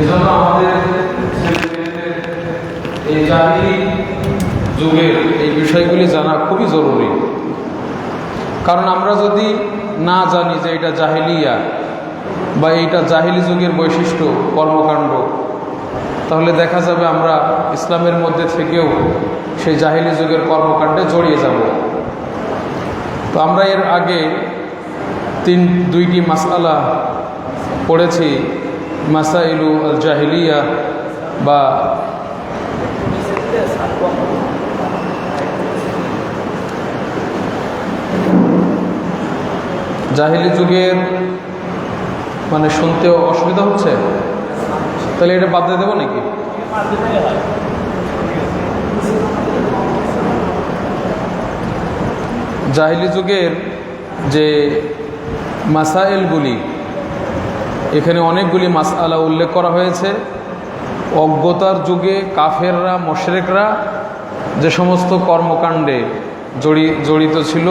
এজন্য আমাদের এই জাহিলি যুগের এই বিষয়গুলি জানা খুবই জরুরি। কারণ আমরা যদি না জানি যে এটা জাহিলিয়া বা এইটা জাহিলি যুগের বৈশিষ্ট্য, কর্মকাণ্ড, তাহলে দেখা যাবে আমরা ইসলামের মধ্যে থেকেও সেই জাহিলি যুগের কর্মকাণ্ডে জড়িয়ে যাব। তো আমরা এর আগে তিন, দুইটি মাসালা পড়েছি। মাসাইলু আল জাহিলিয়া বা জাহিলি যুগের মানে শুনতেও অসুবিধা হচ্ছে? তাহলে এটা বাদ দিয়ে দেবো নাকি? জাহিলি যুগের যে মাসাইলগুলি এখানে অনেকগুলি মাসআলা উল্লেখ করা হয়েছে। অজ্ঞতার যুগে কাফেররা, মশরেকরা যে সমস্ত কর্মকাণ্ডে জড়ি, জড়িত ছিল,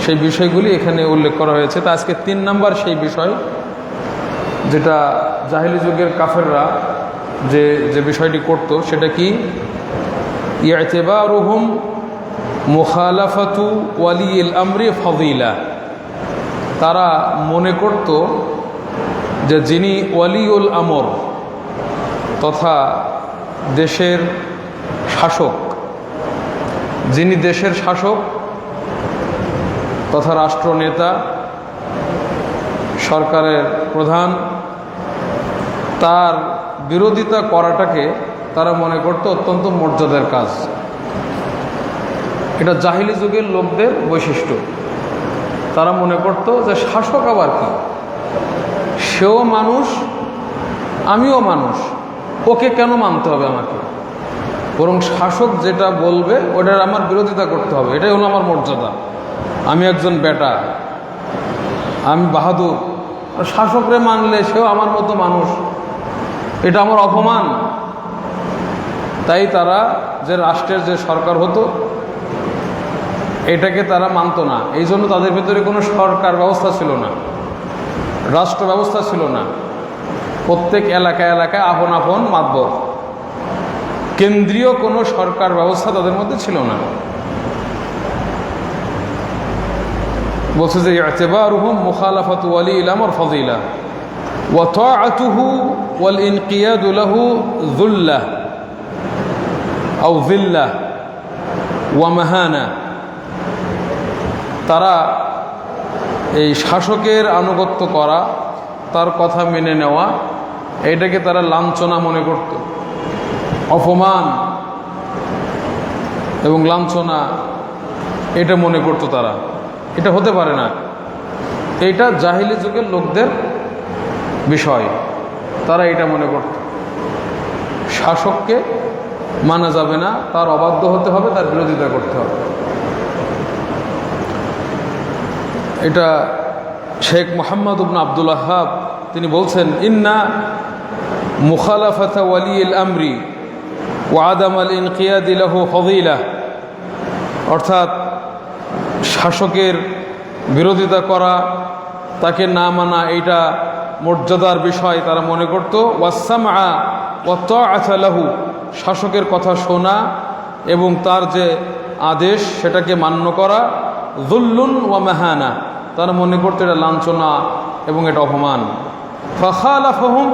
সেই বিষয়গুলি এখানে উল্লেখ করা হয়েছে। তা আজকে তিন নাম্বার সেই বিষয়, যেটা জাহিলি যুগের কাফেররা যে যে বিষয়টি করত, সেটা কি? ইয়াতেবারুহুম মুখালাফাতু ওয়ালিল আমরি ফদিলা। তারা মনে করত যে যিনি ওয়ালিউল আমর তথা দেশের শাসক, যিনি দেশের শাসক তথা রাষ্ট্রনেতা, সরকারের প্রধান, তার বিরোধিতা করাটাকে তারা মনে করত অত্যন্ত মর্যাদার কাজ। এটা জাহিলি যুগের লোকদের বৈশিষ্ট্য। তারা মনে করত যে শাসক আবার কি? সেও মানুষ, আমিও মানুষ। ওকে কেন মানতে হবে আমাকে? বরং শাসক যেটা বলবে, ওটার আমার বিরোধিতা করতে হবে। এটাই হলো আমার মর্যাদা। আমি একজন বেটা আমি বাহাদুর। শাসকরে মানলে সেও আমার মতো মানুষ। এটা আমার অপমান। তাই তারা যে রাষ্ট্রের যে সরকার হতো, এটাকে তারা মানত না। এই জন্য তাদের ভেতরে কোনো সরকার ব্যবস্থা ছিল না। রাষ্ট্র ব্যবস্থা ছিল না। প্রত্যেক এলাকা এলাকায় আপন আপন মাতবর। কেন্দ্রীয় কোনো সরকার ব্যবস্থা তাদের মধ্যে ছিল না। বলছে যে, ইতিবারুহুম মুখালাফাতু ওয়ালি ইলাম আর ফজিলা ওয়াতাআতুহু ওয়াল ইনকিয়াদু লাহু যুল্লাহ আও জিল্লাহ ওয়া মাহানা। তারা এই শাসকের আনুগত্য করা, তার কথা মেনে নেওয়া এটাকে তারা লাঞ্ছনা মনে করত। অপমান এবং লাঞ্ছনা, এটা মনে করত তারা। এটা হতে পারে না। এটা জাহিলি যুগের লোকদের বিষয়। তারা এটা মনে করত। শাসককে মানা যাবে না, তার অবাধ্য হতে হবে, তার বিরোধিতা করতে হবে। এটা শেখ মোহাম্মদ উবন আব্দুল আহাব তিনি বলছেন, ইন্না মুখালাফাতা ওয়ালিল আমরি ও আদাম আল ইনকিয়াদিলাহ ফদিলা। অর্থাৎ শাসকের বিরোধিতা করা, তাকে না মানা, এইটা মর্যাদার বিষয় তারা মনে করত। ওয়াসাম আলাহু শাসকের কথা শোনা এবং তার যে আদেশ, সেটাকে মান্য করা। জুল্লুন ওয়া মেহানা। তারা মনে করতো এটা লাঞ্ছনা এবং এটা অপমান। ফখালাফহম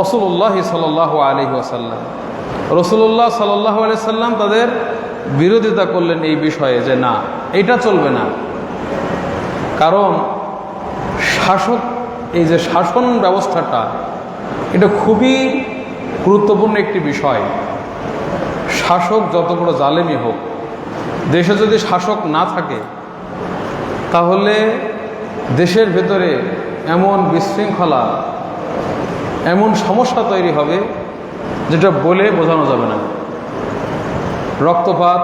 রসুল্লাহ সাল্লাহ আলহি আসাল্লাম রসুল্লাহ সাল্লাহ আলি সাল্লাম তাদের বিরোধিতা করলেন এই বিষয়ে যে না, এটা চলবে না। কারণ শাসক, এই যে শাসন ব্যবস্থাটা, এটা খুবই গুরুত্বপূর্ণ একটি বিষয়। শাসক যত বড় জালেমি হোক, দেশে যদি শাসক না থাকে, তাহলে দেশের ভেতরে এমন বিশৃঙ্খলা, এমন সমস্যা তৈরি হবে যেটা বলে বোঝানো যাবে না। রক্তপাত,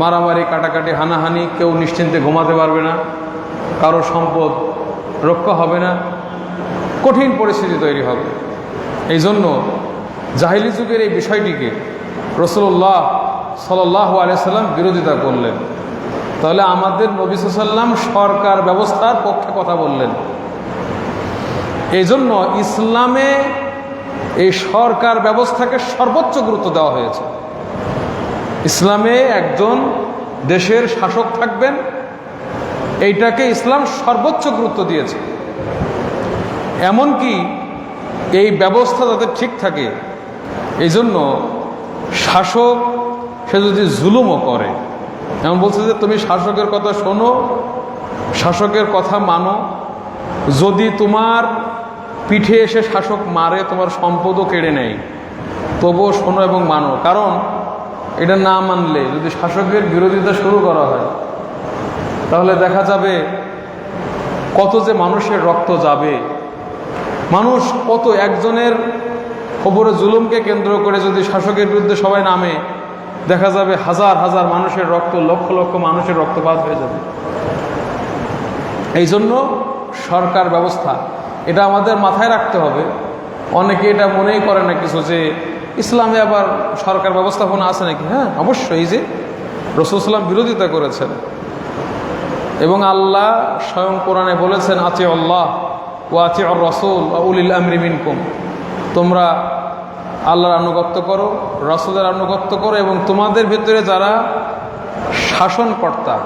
মারামারি, কাটাকাটি, হানাহানি কেউ নিশ্চিন্তে ঘুমাতে পারবে না, কারও সম্পদ রক্ষা হবে না, কঠিন পরিস্থিতি তৈরি হবে। এই জন্য জাহিলি যুগের এই বিষয়টিকে রসুল্লাহ সাল্লাহ আলিয়াল্লাম বিরোধিতা করলেন। তাহলে আমাদের নবী সাল্লাম সরকার ব্যবস্থার পক্ষে কথা বললেন। এই জন্য ইসলামে এই সরকার ব্যবস্থাকে সর্বোচ্চ গুরুত্ব দেওয়া হয়েছে। ইসলামে একজন দেশের শাসক থাকবেন, এইটাকে ইসলাম সর্বোচ্চ গুরুত্ব দিয়েছে। এমনকি এই ব্যবস্থা যাতে ঠিক থাকে এই জন্য শাসক সে যদি জুলুমও করে এমন বলছে যে তুমি শাসকের কথা শোনো, শাসকের কথা মানো। যদি তোমার পিঠে এসে শাসক মারে, তোমার সম্পদও কেড়ে নেয়। তবুও শোনো এবং মানো। কারণ এটা না মানলে যদি শাসকের বিরোধিতা শুরু করা হয়, তাহলে দেখা যাবে কত যে মানুষের রক্ত যাবে। মানুষ কত একজনের ওপরে জুলুমকে কেন্দ্র করে যদি শাসকের বিরুদ্ধে সবাই নামে দেখা যাবে হাজার হাজার মানুষের রক্ত, লক্ষ লক্ষ মানুষের রক্তপাত হয়ে যাবে। এই জন্য সরকার ব্যবস্থা, এটা আমাদের মাথায় রাখতে হবে। অনেকে এটা মনেই করে না কিছু যে, ইসলামে আবার সরকার ব্যবস্থাপনা আছে নাকি? হ্যাঁ অবশ্যই যে রসুলাম বিরোধিতা করেছেন। এবং আল্লাহ স্বয়ং কোরআনে বলেছেন আচে আল্লাহ ও আচে আর রসুল উলিল আমরি মিনকুম। তোমরা আল্লাহর আনুগত্য করো, রাসুলের আনুগত্য করো এবং তোমাদের ভেতরে যারা শাসনকর্তা,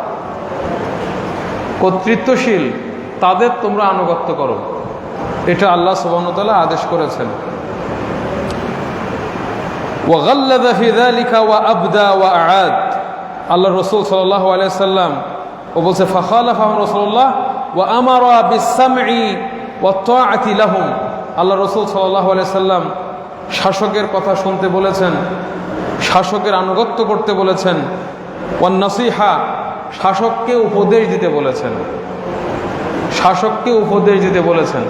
কর্তৃত্বশীল, তাদের তোমরা আনুগত্য করো। এটা আল্লাহ সুবাহতালা আদেশ করেছেন। আল্লাহ রসুল সাল্লাহ আলিয়াল্লাম ও বলছে ফখালাফ রসুল্লাহ ও আমার আল্লাহ রসুল সাল্লাহ আলিয়া শাসকের কথা শুনতে বলেছেন, শাসকের আনুগত্য করতে বলেছেন ও নসিহা, শাসককে উপদেশ দিতে বলেছেন। শাসককে উপদেশ দিতে বলেছেন।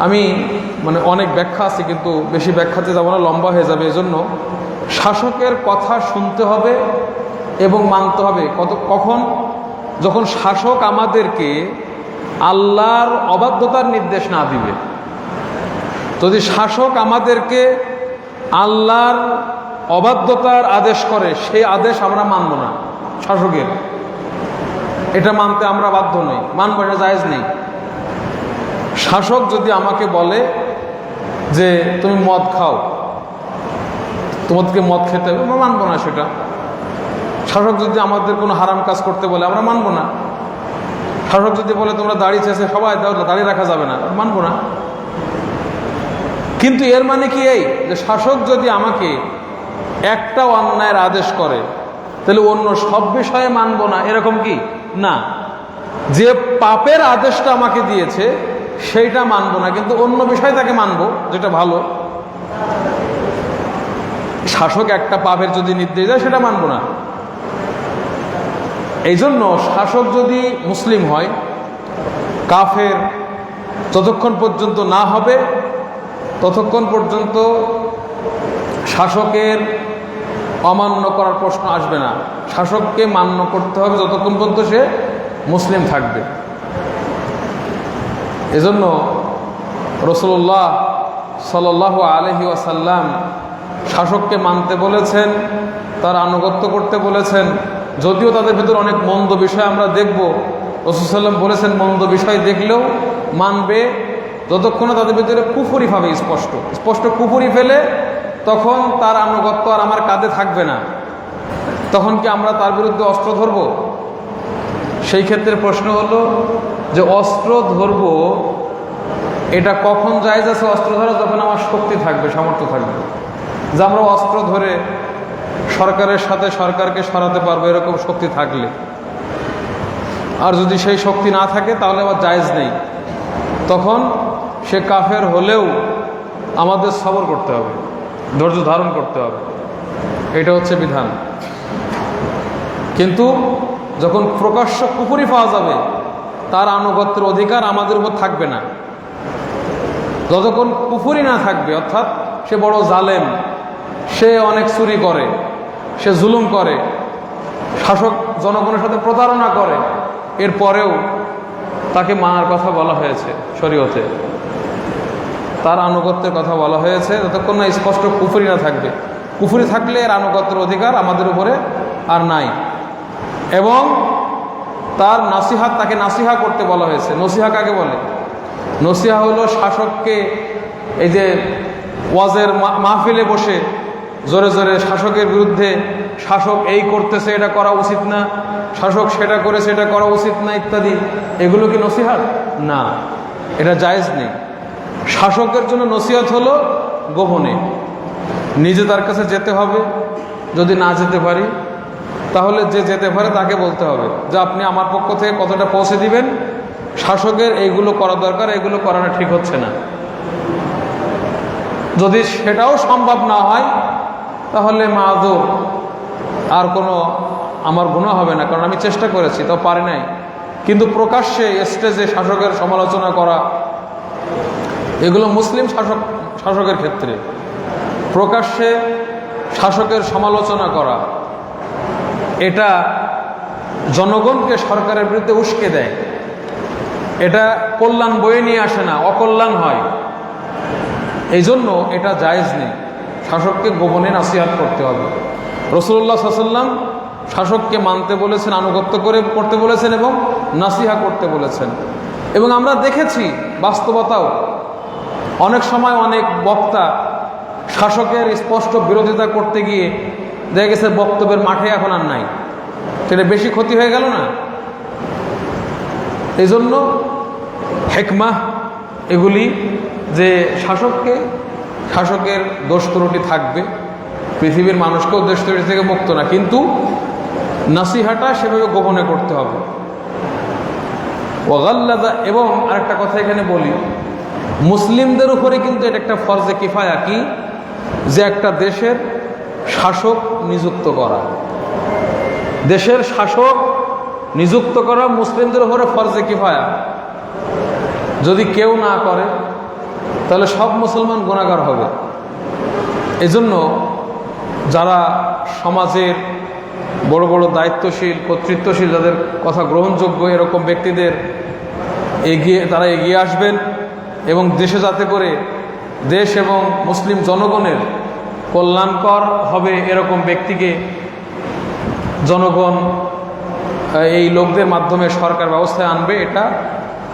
আমি মানে অনেক ব্যাখ্যা আছে, কিন্তু বেশি ব্যাখ্যাতে যাব না, লম্বা হয়ে যাবে এজন্য। শাসকের কথা শুনতে হবে এবং মানতে হবে। কত, কখন? যখন শাসক আমাদেরকে আল্লাহর অবাধ্যতার নির্দেশ না দিবে। যদি শাসক আমাদেরকে আল্লাহর অবাধ্যতার আদেশ করে, সেই আদেশ আমরা মানব না, শাসকের। এটা মানতে আমরা বাধ্য নই, মানব এটা জায়েজ নেই। শাসক যদি আমাকে বলে যে, তুমি মদ খাও, তোমাদেরকে মদ খেতে হবে, আমরা মানবো না সেটা। শাসক যদি আমাদের কোনো হারাম কাজ করতে বলে, আমরা মানবো না। শাসক যদি বলে, তোমরা দাড়ি চেয়েছে সবাই দাড়ি রাখা যাবে না মানবো না। কিন্তু এর মানে কি এই? যে শাসক যদি আমাকে একটা অন্যায়ের আদেশ করে, তাহলে অন্য সব বিষয়ে মানব না। এরকম কি? না। যে পাপের আদেশটা আমাকে দিয়েছে, সেইটা মানব না, কিন্তু অন্য বিষয় তাকে মানবো, যেটা ভালো। শাসক একটা পাপের যদি নির্দেশ দেয়, সেটা মানব না। এই জন্য শাসক যদি মুসলিম হয়, কাফের যতক্ষণ পর্যন্ত না হবে ততক্ষণ পর্যন্ত শাসকের অমান্য করার প্রশ্ন আসবে না। শাসককে মান্য করতে হবে যতক্ষণ পর্যন্ত সে মুসলিম থাকবে। এজন্য রসুল্লাহ সাল আলহি ওয়াসাল্লাম শাসককে মানতে বলেছেন, তার আনুগত্য করতে বলেছেন। যদিও তাদের ভিতর অনেক মন্দ বিষয় আমরা দেখব। রসুল সাল্লাম বলেছেন, মন্দ বিষয় দেখলেও মানবে যতক্ষণ তাদের ভিতরে কুফুরি ভাবে স্পষ্ট। স্পষ্ট কুফুরি ফেলে তখন তার আনুগত্য আর আমার কাঁধে থাকবে না। তখন কি আমরা তার বিরুদ্ধে অস্ত্র ধরব? সেই ক্ষেত্রে প্রশ্ন হলো যে অস্ত্র ধরব, এটা কখন যায় আছে অস্ত্র ধরা? যখন আমার শক্তি থাকবে, সামর্থ্য থাকবে। যে আমরা অস্ত্র ধরে সরকারের সাথে সরকারকে সরাতে পারব, এরকম শক্তি থাকলে। আর যদি সেই শক্তি না থাকে, তাহলে আবার জায়জ নেই। তখন সে কাফের হলেও আমাদের সবর করতে হবে, ধৈর্য ধারণ করতে হবে। এটা হচ্ছে বিধান। কিন্তু যখন প্রকাশ্য কুপুরি পাওয়া যাবে, তার আনুগত্যের অধিকার আমাদের উপর থাকবে না। যতক্ষণ কুফুরি না থাকবে, অর্থাৎ সে বড় জালেম, সে অনেক চুরি করে, সে জুলুম করে, শাসক জনগণের সাথে প্রতারণা করে, এরপরেও তাকে মানার কথা বলা হয়েছে শরীয়তে। তার আনুগত্যের কথা বলা হয়েছে, যতক্ষণ না স্পষ্ট কুফুরি না থাকবে। কুফুরি থাকলে এর আনুগত্যের অধিকার আমাদের উপরে আর নাই। এবং তার নাসিহাত তাকে নাসিহা করতে বলা হয়েছে। নসিহা কাকে বলে? নসিহা হলো শাসককে এই যে ওয়াজের মাহফিলে বসে জোরে জোরে শাসকের বিরুদ্ধে, শাসক এই করতেছে, এটা করা উচিত না। শাসক সেটা করেছে, এটা করা উচিত না, ইত্যাদি। এগুলো কি নসিহাত না। এটা জায়েজ নেই। শাসকের জন্য নসিহত হলো গোপনে। নিজে তার কাছে যেতে হবে, যদি না যেতে পারি, তাহলে যে যেতে পারে তাকে বলতে হবে যে আপনি আমার পক্ষ থেকে কতটা পৌঁছে দিবেন। শাসকের এইগুলো করা দরকার এগুলো করানো ঠিক হচ্ছে না। যদি সেটাও সম্ভব না হয়, তাহলে মাদুর আর কোনো আমার গুণা হবে না, কারণ আমি চেষ্টা করেছি, তো পারি নাই। কিন্তু প্রকাশ্যে স্টেজে শাসকের সমালোচনা করা এগুলো মুসলিম শাসক, শাসকের ক্ষেত্রে। প্রকাশ্যে শাসকের সমালোচনা করা, এটা জনগণকে সরকারের বিরুদ্ধে উস্কে দেয়। এটা কল্যাণ বয়ে নিয়ে আসে না, অকল্যাণ হয়। এই জন্য এটা জায়েজ নেই। শাসককে গোপনে নাসিহাত করতে হবে। রসুল্লাহ সাল্লাম শাসককে মানতে বলেছেন, আনুগত্য করে করতে বলেছেন এবং নাসিহা করতে বলেছেন। এবং আমরা দেখেছি বাস্তবতাও অনেক সময় অনেক বক্তা শাসকের স্পষ্ট বিরোধিতা করতে গিয়ে দেখা গেছে বক্তব্যের মাঠে এখন আর নাই। সেটা বেশি ক্ষতি হয়ে গেল না? এই জন্য হেকমাহ এগুলি যে শাসককে, শাসকের দোষ ত্রুটি থাকবে, পৃথিবীর মানুষকেও দোষ ত্রুটি থেকে মুক্ত না, কিন্তু নাসিহাটা সেভাবে গোপনে করতে হবে। ওগাল্লাদা এবং আরেকটা কথা এখানে বলি মুসলিমদের উপরে কিন্তু এটা একটা ফরজে কিফায়া কি? যে একটা দেশের শাসক নিযুক্ত করা। দেশের শাসক নিযুক্ত করা মুসলিমদের উপরে ফরজে কিফায়া। যদি কেউ না করে, তাহলে সব মুসলমান গুণাগার হবে। এজন্য যারা সমাজের বড় বড় দায়িত্বশীল, কর্তৃত্বশীল, যাদের কথা গ্রহণযোগ্য এরকম ব্যক্তিদের এগিয়ে, তারা এগিয়ে আসবেন। এবং দেশে যাতে করে দেশ এবং মুসলিম জনগণের কল্যাণকর হবে এরকম ব্যক্তিকে জনগণ এই লোকদের মাধ্যমে সরকার ব্যবস্থায় আনবে, এটা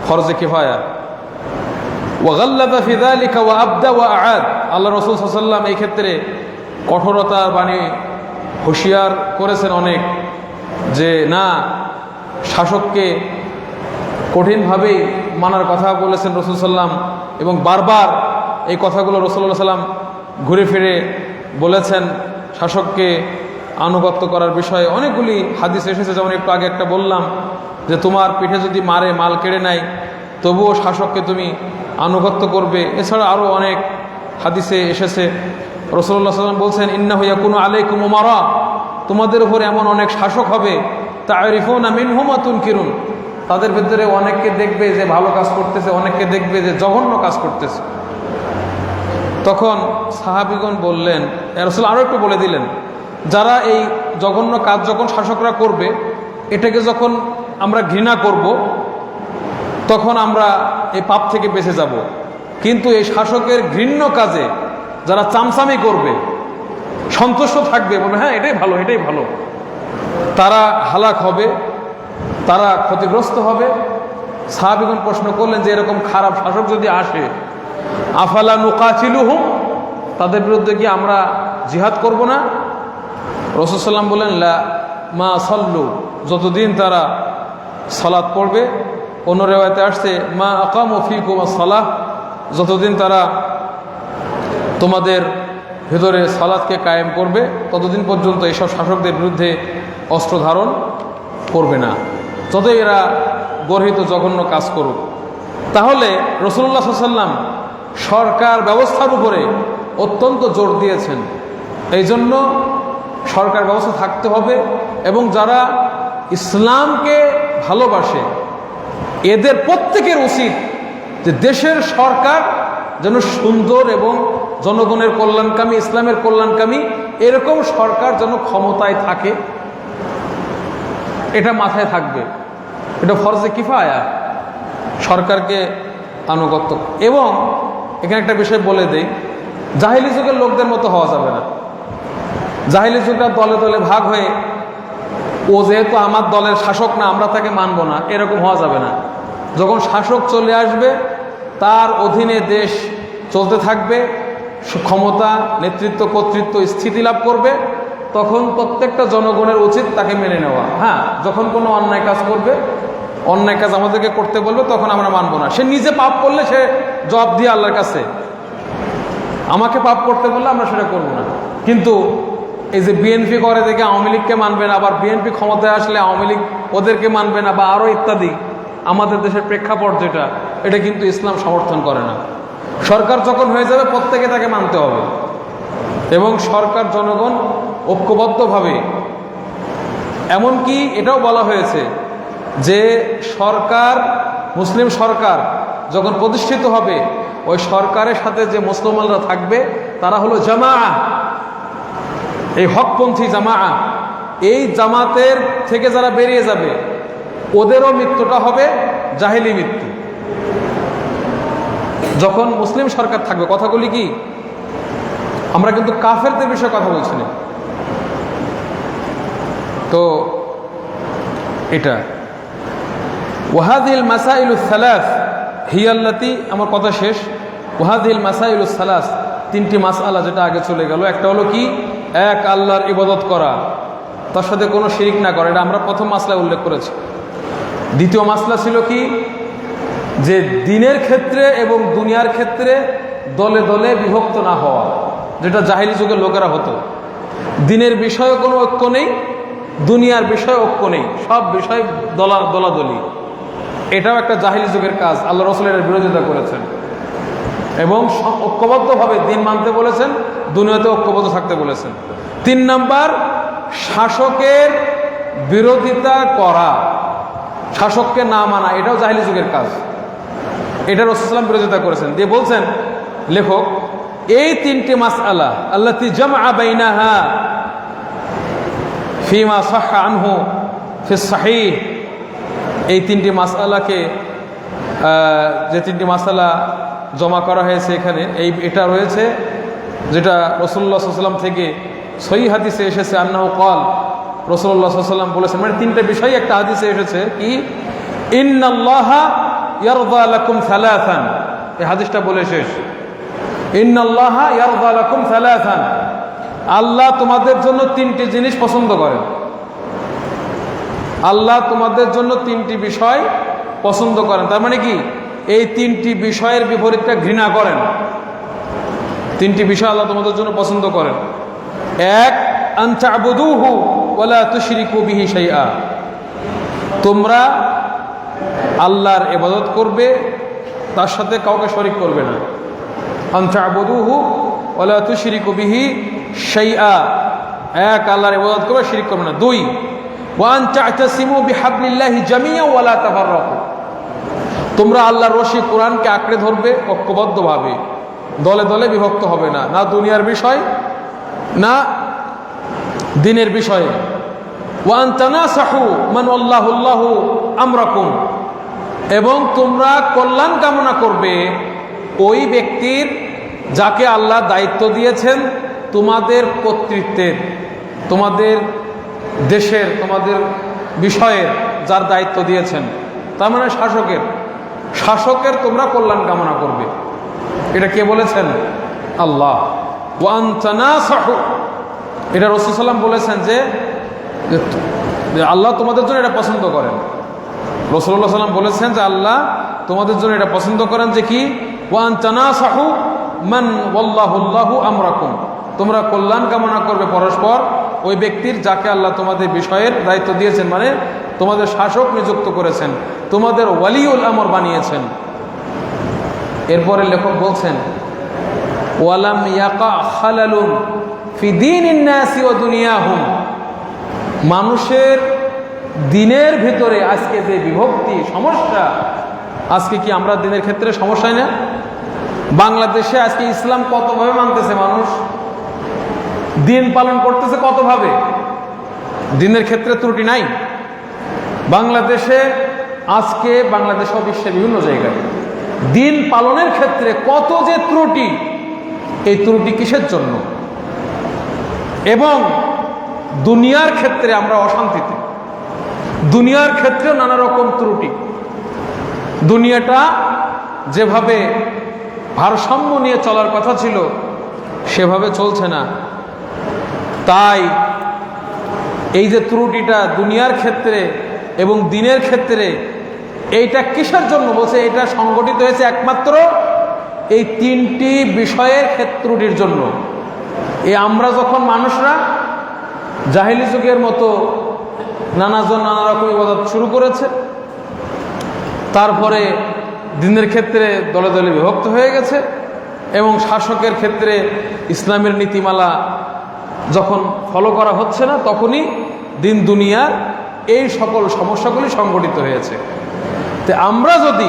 ফরজে কিফায়া। ওয়াগাল্লাদা ফিদালিকা ওয়া আবদা ওয়া আল্লাহ রসুল সাল্লাম এই ক্ষেত্রে কঠোরতার বাণী হুঁশিয়ার করেছেন অনেক যে, না, শাসককে কঠিনভাবেই মানার কথা বলেছেন রসুল সাল্লাম এবং বারবার এই কথাগুলো রসুল্লাহ সাল্লাম ঘুরে ফিরে বলেছেন শাসককে আনুগত্য করার বিষয়ে। অনেকগুলি হাদিস এসেছে, যেমন একটু আগে একটা বললাম যে, তোমার পিঠে যদি মারে, মাল কেড়ে নেয়, তবুও শাসককে তুমি আনুগত্য করবে। এছাড়া আরও অনেক হাদিসে এসেছে। রসল্লাহ সাল্লাম বলছেন ইন্না হইয়া কোনো আলাইকুম মারা তোমাদের উপরে এমন অনেক শাসক হবে। তা আরিফোন আমিন হুমাতুন কিরুন তাদের ভিতরে অনেককে দেখবে যে ভালো কাজ করতেছে, অনেককে দেখবে যে জঘন্য কাজ করতেছে। তখন সাহাবিগণ বললেন রসুল আরও একটু বলে দিলেন, যারা এই জঘন্য কাজ যখন শাসকরা করবে, এটাকে যখন আমরা ঘৃণা করব, তখন আমরা এই পাপ থেকে বেঁচে যাব। কিন্তু এই শাসকের ঘৃণ্য কাজে যারা চামচামি করবে, সন্তুষ্ট থাকবে, বলবে হ্যাঁ এটাই ভালো এটাই ভালো। তারা হালাক হবে তারা ক্ষতিগ্রস্ত হবে। সাহাবিগণ প্রশ্ন করলেন যে, এরকম খারাপ শাসক যদি আসে, আফালা নুকাচিলু হুম তাদের বিরুদ্ধে কি আমরা জিহাদ করব না? রসুসাল্লাম বললেন, লা মা সাল্লু। যতদিন তারা সালাদ পড়বে, অন্য রেওয়ায়তে আসছে, মা আকাম ফিকুমা সালাহ যতদিন তারা তোমাদের ভেতরে সালাদকে কায়েম করবে, ততদিন পর্যন্ত এইসব শাসকদের বিরুদ্ধে অস্ত্র ধারণ করবে না। যতই এরা গর্হিত, জঘন্য কাজ করুক। তাহলে রসুল্লাহ সাল্লাম সরকার ব্যবস্থার উপরে অত্যন্ত জোর দিয়েছেন। এই জন্য সরকার ব্যবস্থা থাকতে হবে এবং যারা ইসলামকে ভালোবাসে, এদের প্রত্যেকের উচিত যে দেশের সরকার যেন সুন্দর এবং জনগণের কল্যাণকামী, ইসলামের কল্যাণকামী, এরকম সরকার যেন ক্ষমতায় থাকে। এটা মাথায় থাকবে। এটা ফরজে কিফায়া। সরকারকে আনুগত্য। এবং এখানে একটা বিষয় বলে দেই, জাহিলি যুগের লোকদের মতো হওয়া যাবে না। জাহিলি যুগটা দলে দলে ভাগ হয়ে, ও যেহেতু আমার দলের শাসক না, আমরা তাকে মানব না, এরকম হওয়া যাবে না। যখন শাসক চলে আসবে, তার অধীনে দেশ চলতে থাকবে, ক্ষমতা, নেতৃত্ব, কর্তৃত্ব, স্থিতি লাভ করবে তখন প্রত্যেকটা জনগণের উচিত তাকে মেনে নেওয়া। হ্যাঁ। যখন কোনো অন্যায় কাজ করবে অন্যায় কাজ আমাদেরকে করতে বলবে তখন আমরা মানব না। সে নিজে পাপ করলে সে জবাব দিয়ে আল্লাহর কাছে। আমাকে পাপ করতে বললে আমরা সেটা করব না। কিন্তু এই যে বিএনপি করে দেখে আওয়ামী লীগকে মানবে না আবার বিএনপি ক্ষমতায় আসলে আওয়ামী লীগ ওদেরকে মানবে না বা আরও ইত্যাদি আমাদের দেশের প্রেক্ষাপট যেটা এটা কিন্তু ইসলাম সমর্থন করে না। সরকার যখন হয়ে যাবে প্রত্যেকে তাকে মানতে হবে। এবং সরকার জনগণ ঐক্যবদ্ধভাবে। এমনকি এটাও বলা হয়েছে যে সরকার, মুসলিম সরকার যখন প্রতিষ্ঠিত হবে, ওই সরকারের সাথে যে মুসলমানরা থাকবে, তারা হলো জামা এই হকপন্থী জামা এই জামাতের থেকে যারা বেরিয়ে যাবে, ওদেরও মৃত্যুটা হবে জাহেলি মৃত্যু। যখন মুসলিম সরকার থাকবে, কথাগুলি কি? আমরা কিন্তু কাফেরদের বিষয়ে কথা বলছি না। তো এটা। ওয়াহাদিল মাসাইল সালাস হিয়াল্লাতি আমার কথা শেষ। ওয়াহাদিল মাসাইল সালাস, তিনটি মাসআলা যেটা আগে চলে গেল। একটা হলো কি? এক, আল্লাহর ইবাদত করা। তার সাথে কোনো শিরিক না করা। এটা আমরা প্রথম মাসলা উল্লেখ করেছি। দ্বিতীয় মাসলা ছিল কি? যে দিনের ক্ষেত্রে এবং দুনিয়ার ক্ষেত্রে দলে দলে বিভক্ত না হওয়া, যেটা জাহিলি যুগের লোকেরা হতো। দিনের বিষয়ে কোনো ঐক্য নেই দুনিয়ার বিষয়ে ঐক্য নেই, সব বিষয় দলা, দলাদলি। এটাও একটা জাহিলি যুগের কাজ, আল্লাহ রসুল এর বিরোধিতা করেছেন। এবং ঐক্যবদ্ধভাবে দিন মানতে বলেছেন, দুনিয়াতে ঐক্যবদ্ধ থাকতে বলেছেন। তিন নাম্বার, শাসকের বিরোধিতা করা, শাসককে না মানা, এটাও জাহিলি যুগের কাজ। এটা রসুলাম বিরোধিতা করেছেন। দিয়ে বলছেন, লেখক, এই তিনটি মাস আল্লাহ আল্লাহ জামা বাইনাহা ফিমা সাহ আনহু ফিস সাহিহ। এই তিনটি মাসালাকে যে তিনটি মাসালা জমা করা হয়েছে এখানে, এই, এটা রয়েছে যেটা রসুল্লাহ সাল্লাম থেকে সই হাদিসে এসেছে আন্নাহ কল রসুল্লাহ সাল্লাম বলেছেন মানে তিনটে বিষয় একটা হাদিসে এসেছে কি, ইন্নাল্লাহা ইয়ারদা এই হাদিসটা বলে শেষ। ইন্নাল্লাহা ইয়ারদা লাকুম সালাসান। আল্লাহ তোমাদের জন্য তিনটি জিনিস পছন্দ করেন। আল্লাহ তোমাদের জন্য তিনটি বিষয় পছন্দ করেন। তার মানে কি? এই তিনটি বিষয়ের বিপরীতটা ঘৃণা করেন। তিনটি বিষয় আল্লাহ তোমাদের জন্য পছন্দ করেন। এক তোমরা আল্লাহর ইবাদত করবে, তার সাথে কাউকে শরিক করবে না। আনচাবুদুহু ওয়ালা তুশরিকু বিহি শাইআ, এক আল্লাহর ইবাদত করবে শিরিক করবে না। দুই, ওয়ান তা'তাসিমু বিহাবলিল্লাহি জামিয়া ওয়ালা তাফাররাকু। তোমরা আল্লাহর রশি কোরআনকে আঁকড়ে ধরবে ঐক্যবদ্ধভাবে। দলে দলে বিভক্ত হবে না। না দুনিয়ার বিষয়, না দিনের বিষয়ে। ওয়ান তানাসাহু মান আল্লাহুল্লাহু আমরাকুম। এবং তোমরা কল্যাণ কামনা করবে ওই ব্যক্তির যাকে আল্লাহ দায়িত্ব দিয়েছেন তোমাদের কর্তৃত্বের, তোমাদের দেশের, তোমাদের বিষয়ের যার দায়িত্ব দিয়েছেন, তার মানে শাসকের। শাসকের তোমরা কল্যাণ কামনা করবে। এটা কে বলেছেন? আল্লাহ। এটা রসুলাম বলেছেন যে আল্লাহ তোমাদের জন্য এটা পছন্দ করেন। রসুল্লাহ সাল্লাম বলেছেন যে আল্লাহ তোমাদের জন্য এটা পছন্দ করেন যে কি? ওয়ান তানাসাহু মান ওয়াল্লাহুল্লাহু আমরাকুম। তোমরা কল্যাণ কামনা করবে পরস্পর, ওই ব্যক্তির যাকে আল্লাহ তোমাদের বিষয়ের দায়িত্ব দিয়েছেন মানে তোমাদের শাসক নিযুক্ত করেছেন, তোমাদের ওয়ালিউল আমর বানিয়েছেন। এরপরে লেখক বলছেন, ওয়ালাম ইয়াকা ওয়া দুনিয়াহুম। মানুষের দিনের ভিতরে আজকে যে বিভক্তি, সমস্যা, আজকে কি আমরা দিনের ক্ষেত্রে সমস্যায় না? বাংলাদেশে আজকে ইসলাম কতভাবে মানতেছে মানুষ? দিন পালন করতেছে কতভাবে? দিনের ক্ষেত্রে ত্রুটি নাই। বাংলাদেশে আজকে বাংলাদেশ বিশ্বের বিভিন্ন জায়গায়। দিন পালনের ক্ষেত্রে কত যে ত্রুটি, এই ত্রুটি কিসের জন্য? এবং দুনিয়ার ক্ষেত্রে আমরা অশান্তিতে। দুনিয়ার ক্ষেত্রেও নানা রকম ত্রুটি। দুনিয়াটা যেভাবে ভারসাম্য নিয়ে চলার কথা ছিল, সেভাবে চলছে না। তাই এই যে ত্রুটিটা দুনিয়ার ক্ষেত্রে এবং দিনের ক্ষেত্রে, এইটা কিসের জন্য? বলছে এটা সংগঠিত হয়েছে একমাত্র এই তিনটি বিষয়ের ক্ষেত্রটির জন্য। এই আমরা যখন মানুষরা জাহিলি যুগের মতো নানাজন নানা রকম ইবাদত শুরু করেছে, তারপরে দিনের ক্ষেত্রে দলে দলে বিভক্ত হয়ে গেছে এবং শাসকের ক্ষেত্রে ইসলামের নীতিমালা যখন ফলো করা হচ্ছে না, তখনই দিন দুনিয়ার এই সকল সমস্যাগুলি সংগঠিত হয়েছে। তো আমরা যদি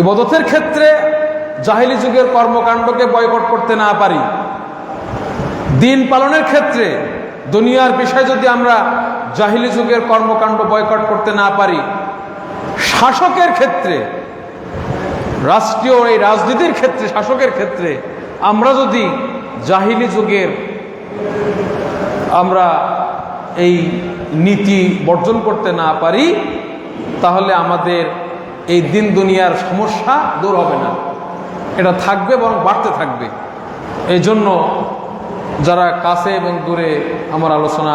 ইবাদতের ক্ষেত্রে জাহিলি যুগের কর্মকাণ্ডকে বয়কট করতে না পারি, দিন পালনের ক্ষেত্রে দুনিয়ার বিষয় যদি আমরা জাহিলি যুগের কর্মকাণ্ড বয়কট করতে না পারি, শাসকের ক্ষেত্রে, রাষ্ট্রীয় এই রাজনীতির ক্ষেত্রে, শাসকের ক্ষেত্রে আমরা যদি জাহিলি যুগের আমরা এই নীতি বর্জন করতে না পারি, তাহলে আমাদের এই দিন দুনিয়ার সমস্যা দূর হবে না। এটা থাকবে বরং বাড়তে থাকবে। এই জন্য যারা কাছে এবং দূরে আমার আলোচনা